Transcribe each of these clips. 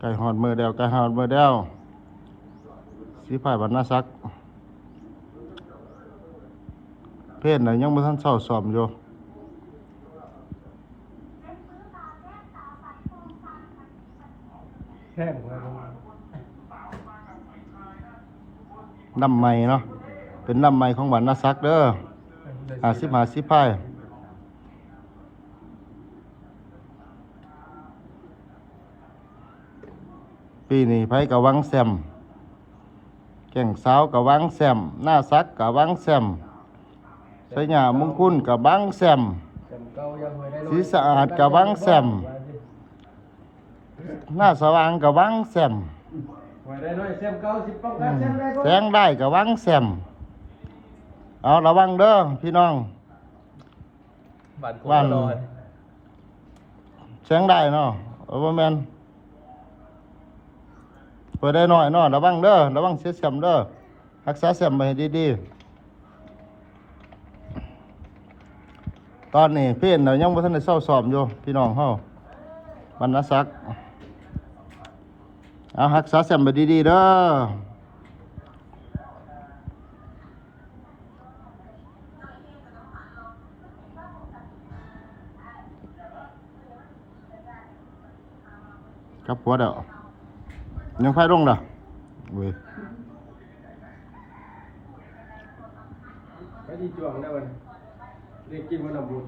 ไก่หอดมือเดียวไก่หอดมือเดียวสีผ่ายบรรณศักดิ์เพศไหนยังไม่ทันเศร้าสอมอยู่แค่หัวลงน้ำใหม่เนาะเป็นน้ำใหม่ของบรรณศักดิ์เด้อหาสิบหาสิบพาย ปีนี้ไผกับวังแซมแก่งสาวกับวังแซมหน้าซักกับวังแซมสยามมงคุลกับวังแซมจำเก่ายังหวยได้น้อยสีสะอาดกับวังแซมหน้าสว่างกับวังแซมหวยได้น้อยแซมเก่าสิป้องกันแซมได้แสงได้กับวังแซมเอาระวังเด้อพี่น้องบ้านโคบ้านตรลอยแสงได้เนาะเออบ่แม่น เปิดได้หน่อยเนาะระวังเด้อระวังเสียแซมเด้อรักษาแซมไปให้ดีๆ ตอนนี้เพี่นเรายังบ่ทันได้เศร้าสอบอยู่พี่น้องเฮาบรรณศักดิ์เอารักษาแซมไปดีๆเด้อครับผัวเด้อ ยังไฟลงเด้อเว้ยไปที่จวงได้วันเรียกกินมันน้ำบุญ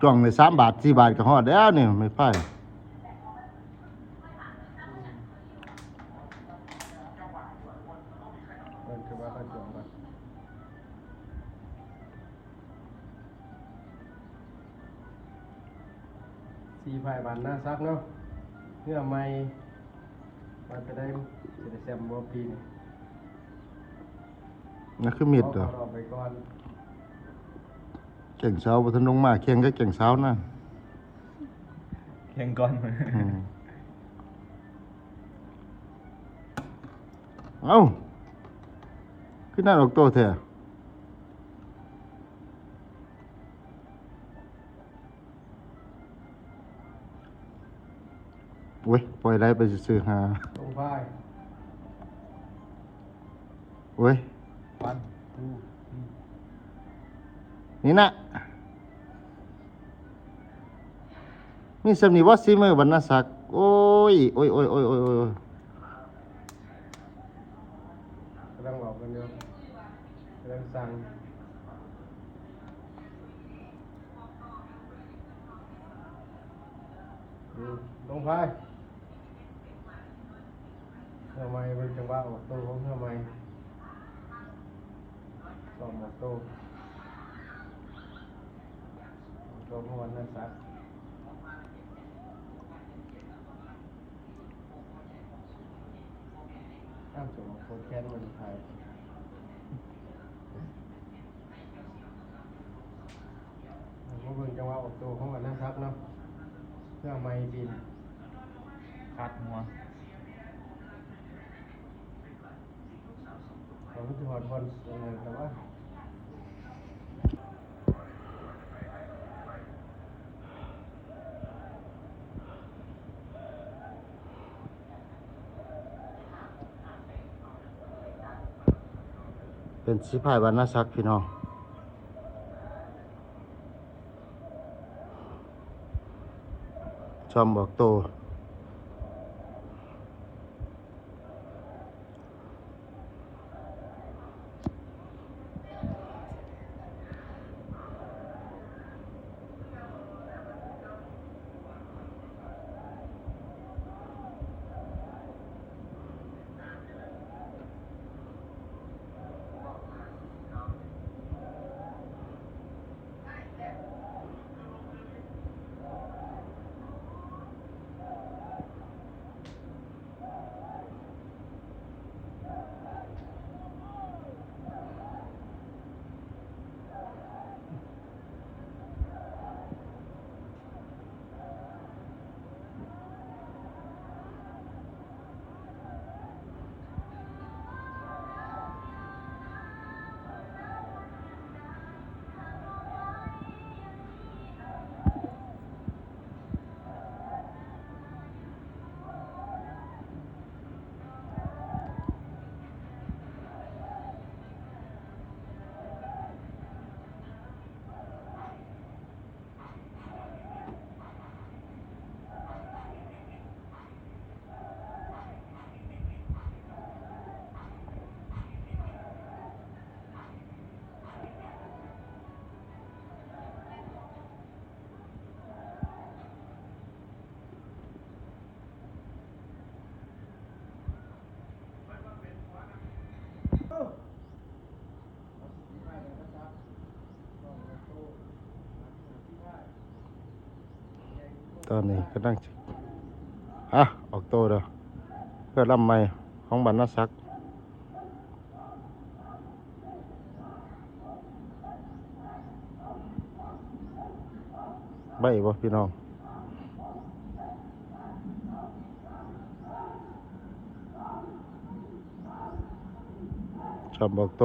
จ้วงในสามบาทสี่บาทก็ฮอดแล้วนี่ไม่ไฟมันคือว่าเขาจวงกันสีไผ่บานหน้าซักเนาะเนื้อไม้ มันจะได้จะได้แซมบัวปีนนั่นคือมีดเอาเด้อเขาออกไปก่อนเก่งสาวบ่ทันลงมาเคียงก็เก่งสาวนะเคียงก้อนอืมเอ้าขึ้นนั่นออกโตแท้โอ้ยปล่อยได้ไปซื้อๆหาลงไผ่โอ้ยวันอืมนี่นะมีสำนีว่าซีมือบรรณศักดิ์โอ้ยโอ้ยโอ้ยโอ้ยโอ้ยโอ้ยกำลังบอกกันอยู่กำลังสั่งอืมลงไผ่ เพื่อไมเป็นจังหวะออกตัวของเพื่อไม่สอบออกตัวออกตัวขอวันนั้นสักข้ามส่งโคตรแค้นมันไทยผมเบิ่งจังหวะออกตัวของมันนะครับเนาะเพื่อไม่บินคัดหัว ผมจะ หอดบอลเออแต่ว่าเป็นสิพายบรรณศักดิ์พี่น้องชอมบอกโต ตอนนี้ก็นั่งสิอะออกโตเด้อเพื่อลำใหม่ของบรรณศักดิ์ใบบ่พี่น้องชอบบอกโต